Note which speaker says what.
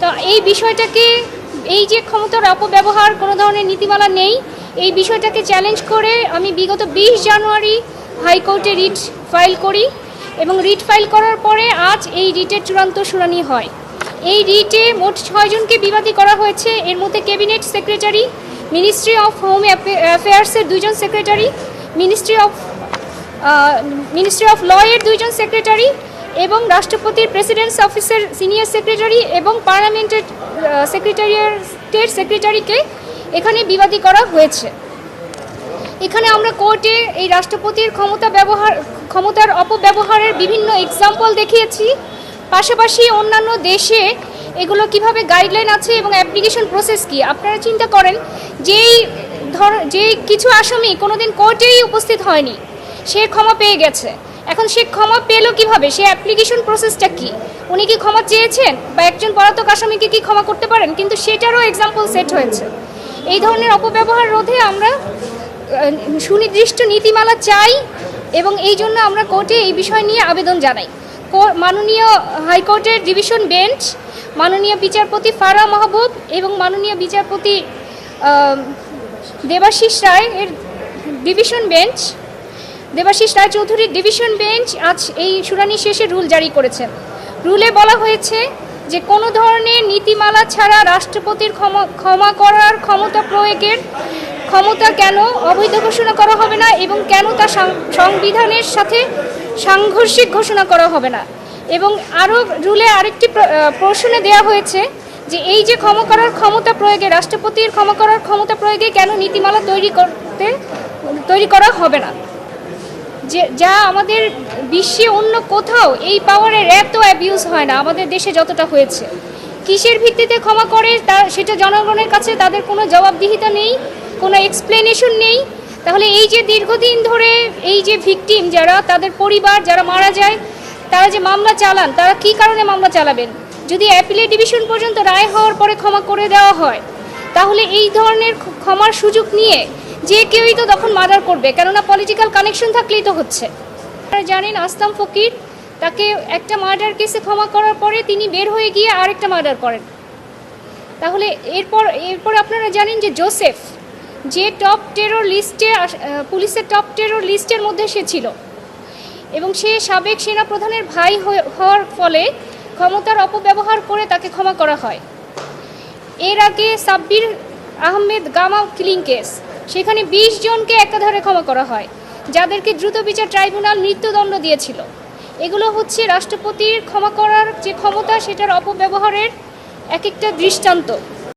Speaker 1: তো এই বিষয়টাকে, এই যে ক্ষমতার অপব্যবহার, কোনো ধরনের নীতিমালা নেই, এই বিষয়টাকে চ্যালেঞ্জ করে আমি বিগত বিশ জানুয়ারি হাইকোর্টে রিট ফাইল করি এবং রিট ফাইল করার পরে আজ এই রিটের চূড়ান্ত শুনানি হয়। এই রিটে মোট ছয়জনকে বিবাদী করা হয়েছে। এর মধ্যে cabinet secretary ministry of home অ্যাফেয়ার্সের দুইজন secretary ministry of ministry of law এর দুইজন সেক্রেটারি এবং রাষ্ট্রপতির প্রেসিডেন্টস অফিসের সিনিয়র সেক্রেটারি এবং পার্লামেন্টের সেক্রেটারিয়েটের সেক্রেটারিকে এখানে বিবাদী করা হয়েছে। এখানে আমরা কোর্টে এই রাষ্ট্রপতির ক্ষমতা ব্যবহার, ক্ষমতার অপব্যবহারের বিভিন্ন এক্সাম্পল দেখিয়েছি। পাশাপাশি অন্যান্য দেশে এগুলো কীভাবে গাইডলাইন আছে এবং অ্যাপ্লিকেশন প্রসেস কি? আপনারা চিন্তা করেন, যেই ধর, যেই কিছু আসামি কোনোদিন কোর্টেই উপস্থিত হয়নি, সে ক্ষমা পেয়ে গেছে। এখন সে ক্ষমা পেল কীভাবে? সে অ্যাপ্লিকেশন প্রসেসটা কি? উনি কি ক্ষমা চেয়েছেন? বা একজন পলাতক আসামিকে কি ক্ষমা করতে পারেন? কিন্তু সেটারও এক্সাম্পল সেট হয়েছে। এই ধরনের অপব্যবহার রোধে আমরা সুনির্দিষ্ট নীতিমালা চাই এবং এই জন্য আমরা কোর্টে এই বিষয় নিয়ে আবেদন জানাই। মাননীয় হাইকোর্টের ডিভিশন বেঞ্চ, মাননীয় বিচারপতি ফারা মাহবুব এবং মাননীয় বিচারপতি দেবাশিস রায় এর ডিভিশন বেঞ্চ দেবাশিস রায়চৌধুরীর ডিভিশন বেঞ্চ আজ এই শুনানি শেষে রুল জারি করেছেন রুলে বলা হয়েছে যে কোনো ধরনের নীতিমালা ছাড়া রাষ্ট্রপতির ক্ষমা ক্ষমা করার ক্ষমতা প্রয়োগের ক্ষমতা কেন অবৈধ ঘোষণা করা হবে না এবং কেন তা সংবিধানের সাথে সাংঘর্ষিক ঘোষণা করা হবে না? এবং আরও রুলে আরেকটি প্র- প্রশ্নে দেওয়া হয়েছে যে এই যে ক্ষমা করার ক্ষমতা প্রয়োগে, রাষ্ট্রপতির ক্ষমা করার ক্ষমতা প্রয়োগে কেন নীতিমালা তৈরি করতে তৈরি করা হবে না? যে আমাদের বিশ্বে অন্য কোথাও এই পাওয়ারের এত অ্যাবিউজ হয় না, আমাদের দেশে যতটা হয়েছে। কিসের ভিত্তিতে ক্ষমা করে তা, সেটা জনগণের কাছে তাদের কোনো জবাবদিহিতা নেই, কোনো এক্সপ্লেনেশন নেই। তাহলে এই যে দীর্ঘদিন ধরে এই যে ভিকটিম যারা, তাদের পরিবার যারা মারা যায়, তারা যে মামলা চালান, তারা কি কারণে মামলা চালাবেন? যদি অ্যাপিলে ডিভিশন পর্যন্ত রায় হওয়ার পরে ক্ষমা করে দেওয়া হয়, তাহলে এই ধরনের ক্ষমার সুযোগ নিয়ে যে কেউই তো তখন মার্ডার করবে, কেননা পলিটিক্যাল কানেকশন থাকলেই তো হচ্ছে। আপনারা জানেন আসলাম ফকির, তাকে একটা মার্ডার কেসে ক্ষমা করার পরে তিনি বের হয়ে গিয়ে আরেকটা মার্ডার করেন। তাহলে এরপর এরপর আপনারা জানেন যে জোসেফ, যে টপ টেরর লিস্টে পুলিশের টপ টেরর লিস্টের মধ্যে সে ছিল। এবং সে সাবেক সেনাপ্রধানের ভাই হওয়ার ফলে ক্ষমতার অপব্যবহার করে তাকে ক্ষমা করা হয়। এর আগে সাব্বির আহমেদ গামা কিলিং কেস সেখানে বিশ জনকে একাধারে ক্ষমা করা হয়, যাদেরকে দ্রুত বিচার ট্রাইব্যুনাল মৃত্যুদণ্ড দিয়েছিল। এগুলো হচ্ছে রাষ্ট্রপতির ক্ষমা করার যে ক্ষমতা, সেটার অপব্যবহারের এক একটা দৃষ্টান্ত।